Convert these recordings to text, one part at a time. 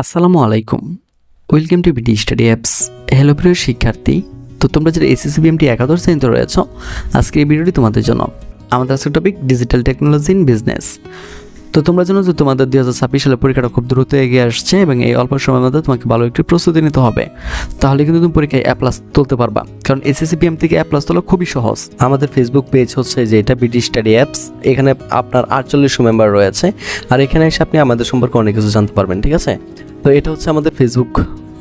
আসসালামু আলাইকুম। Welcome to BD study apps. Hello প্রিয় শিক্ষার্থী, তো তোমরা যারা এসএসসি বিএমটি একাদশ শ্রেণীতে রয়েছ আজকে এই ভিডিওটি তোমাদের জন্য। আমাদের আজকের topic digital technology in business তো তোমরা জানো যে তোমাদের দুই হাজার ছাব্বিশ সালে পরীক্ষাটা খুব দ্রুত এগিয়ে আসছে এবং এই অল্প সময়ের মধ্যে তোমাকে ভালো একটি প্রস্তুতি নিতে হবে। তাহলে কিন্তু তুমি পরীক্ষায় অ্যাপ প্লাস তুলতে পারবা। কারণ এসএসসি পিএম থেকে অ্যাপ্লাস তোলা খুবই সহজ। আমাদের ফেসবুক পেজ হচ্ছে যে এটা বিডি স্টাডি অ্যাপস এখানে আপনার আটচল্লিশ মেম্বার রয়েছে। আর এখানে এসে আপনি আমাদের সম্পর্কে অনেক কিছু জানতে পারবেন, ঠিক আছে? তো এটা হচ্ছে আমাদের ফেসবুক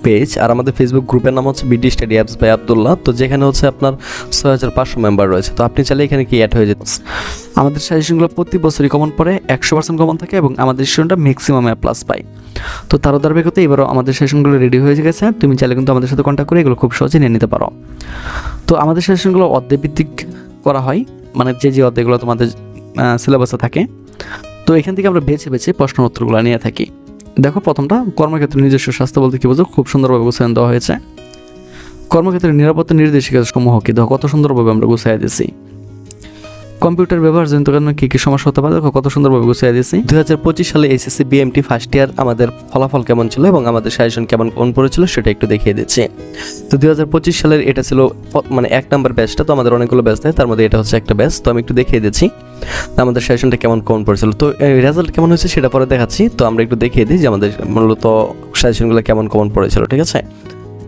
পেজ আর আমাদের ফেসবুক গ্রুপের নাম হচ্ছে BD study apps by Abdullah তো যেখানে হচ্ছে আপনার ছয় হাজার পাঁচশো মেম্বার রয়েছে। তো আপনি চাইলে এখানে কি অ্যাড হয়ে যেতে আমাদের সাজেশনগুলো প্রতি বছরই কমন পড়ে, একশো পার্সেন্ট কমন থাকে এবং আমাদের স্টুডেন্টরা ম্যাক্সিমাম প্লাস পায়। তো তার ধারাবাহিকতা এবারও আমাদের সেশনগুলো রেডি হয়ে গেছে। তুমি চাইলে কিন্তু আমাদের সাথে কন্ট্যাক্ট করে এগুলো খুব সহজে নিয়ে নিতে পারো। তো আমাদের সেশনগুলো অর্ধেভিত্তিক করা হয়। মানে যে যে অধ্যায়গুলো তোমাদের সিলেবাসে থাকে। তো এখান থেকে আমরা বেছে বেছে প্রশ্ন উত্তরগুলো নিয়ে থাকি। দেখো প্রথমটা, কর্মক্ষেত্রে নিজস্ব স্বাস্থ্য বলতে কী বোঝো? খুব সুন্দরভাবে গুছিয়ে দেওয়া হয়েছে। কর্মক্ষেত্রে নিরাপত্তা নির্দেশিকা সমূহ কি? দেখো কত সুন্দরভাবে আমরা গুছিয়ে দিয়েছি। কম্পিউটার ব্যবহার ব্যবহারজনিত কারণে কী কী সমস্যা হতে পারে? কত সুন্দরভাবে গুছিয়ে দিয়েছি। দুই হাজার পঁচিশ সালে এসএসসি বিএমটি ফার্স্ট ইয়ার আমাদের ফলাফল কেমন ছিল এবং আমাদের সাজেশন কেমন কোন পড়েছিল সেটা একটু দেখিয়ে দিচ্ছি। তো দুই হাজার পঁচিশ সালের এটা ছিল মানে এক নাম্বার ব্যাচটা তো আমাদের অনেকগুলো ব্যাচ থাকে তার মধ্যে এটা হচ্ছে একটা ব্যাচ তো আমি একটু দেখিয়ে দিচ্ছি। আমাদের সেশনটা কেমন কেমন পড়েছিল? তো রেজাল্ট কেমন হয়েছে সেটা পরে দেখাচ্ছি, তো আমরা একটু দেখিয়ে দিই যে আমাদের মূলত সাজেশনগুলো কেমন কেমন পড়েছিল, ঠিক আছে?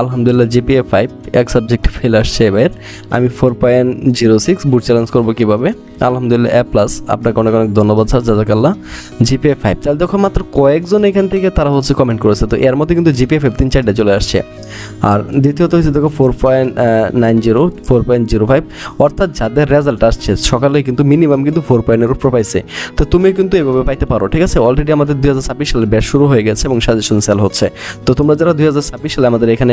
আলহামদুলিল্লাহ জিপিএ ফাইভ এক সাবজেক্ট ফেল আসছে এবার। আমি ফোর পয়েন্ট জিরো সিক্স বুট চ্যালেঞ্জ করব কীভাবে? আলহামদুলিল্লাহ এ প্লাস আপনাকে অনেক অনেক ধন্যবাদ, স্যার। জাজাকাল্লাহ। জিপিএ ফাইভ তাহলে দেখো মাত্র কয়েকজন এখান থেকে তারা হচ্ছে কমেন্ট করেছে। তো এর মধ্যে কিন্তু জিপিএ ফাইভ তিন চারটে চলে আসছে। আর দ্বিতীয়ত হচ্ছে দেখো four point nine zero four point zero five অর্থাৎ যাদের রেজাল্ট আসছে, সকালে কিন্তু মিনিমাম কিন্তু ফোর পয়েন্টের উপর পাইছে। তো তুমি কিন্তু এভাবে পাইতে পারো, ঠিক আছে? অলরেডি আমাদের দুই হাজার ছাব্বিশ সালে ব্যাচ শুরু হয়ে গেছে এবং সাজেশন সেল হচ্ছে। তো তোমরা যারা দুই হাজার ছাব্বিশ সালে আমাদের এখানে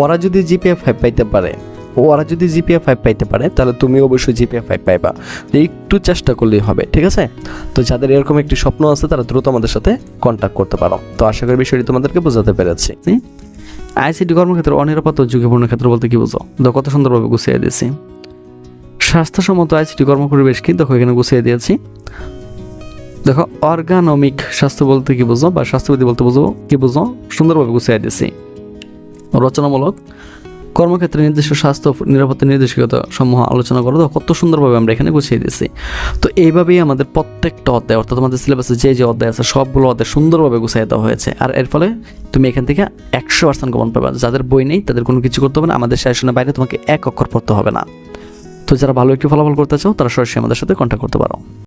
ওরা যদি জিপিএ ফাইভ পাইতে পারে, ওরা যদি জিপিএ ফাইভ পাইতে পারে, তাহলে তুমি অবশ্যই জিপিএ ফাইভ পাইবা। তো একটু চেষ্টা করলেই হবে, ঠিক আছে? তো যাদের এরকম একটি স্বপ্ন আছে, তারা দ্রুত আমাদের সাথে কন্ট্যাক্ট করতে পারো। তো আশা করি বিষয়টি তোমাদেরকে বোঝাতে পেরেছি। আইসিটি কর্মক্ষেত্রে, অনিরাপত্তা ও ঝুঁকিপূর্ণ ক্ষেত্র বলতে কি বুঝো? দেখো, কত সুন্দরভাবে গুছিয়ে দিয়েছি। স্বাস্থ্যসম্মত আইসিটি কর্মপরিবেশ কি? দেখো, এখানে গুছিয়ে দিয়েছি। দেখো, অর্গানমিক স্বাস্থ্য বলতে কি বুঝো? বা স্বাস্থ্যবিধি বলতে বুঝো কি বুঝো? সুন্দরভাবে গুছিয়ে দিয়েছি। রচনামূলক কর্মক্ষেত্রে নির্দিষ্ট স্বাস্থ্য নিরাপত্তা নির্দেশিকতা সমূহ আলোচনা করো তো কত সুন্দরভাবে আমরা এখানে গুছিয়ে দিয়েছি। তো এইভাবেই আমাদের প্রত্যেকটা অধ্যায়, অর্থাৎ আমাদের সিলেবাসে যে যে অধ্যায় আছে, সবগুলো অধ্যায় সুন্দরভাবে গুছিয়ে দেওয়া হয়েছে। আর এর ফলে তুমি এখান থেকে একশো পার্সেন্ট কমন পাবে। যাদের বই নেই, তাদের কোনো কিছু করতে হবে না, আমাদের সেশনের বাইরে তোমাকে এক অক্ষর পড়তে হবে না। তো যারা ভালো একটি ফলাফল করতে চাও, তারা সরাসরি আমাদের সাথে কন্ট্যাক্ট করতে পারো।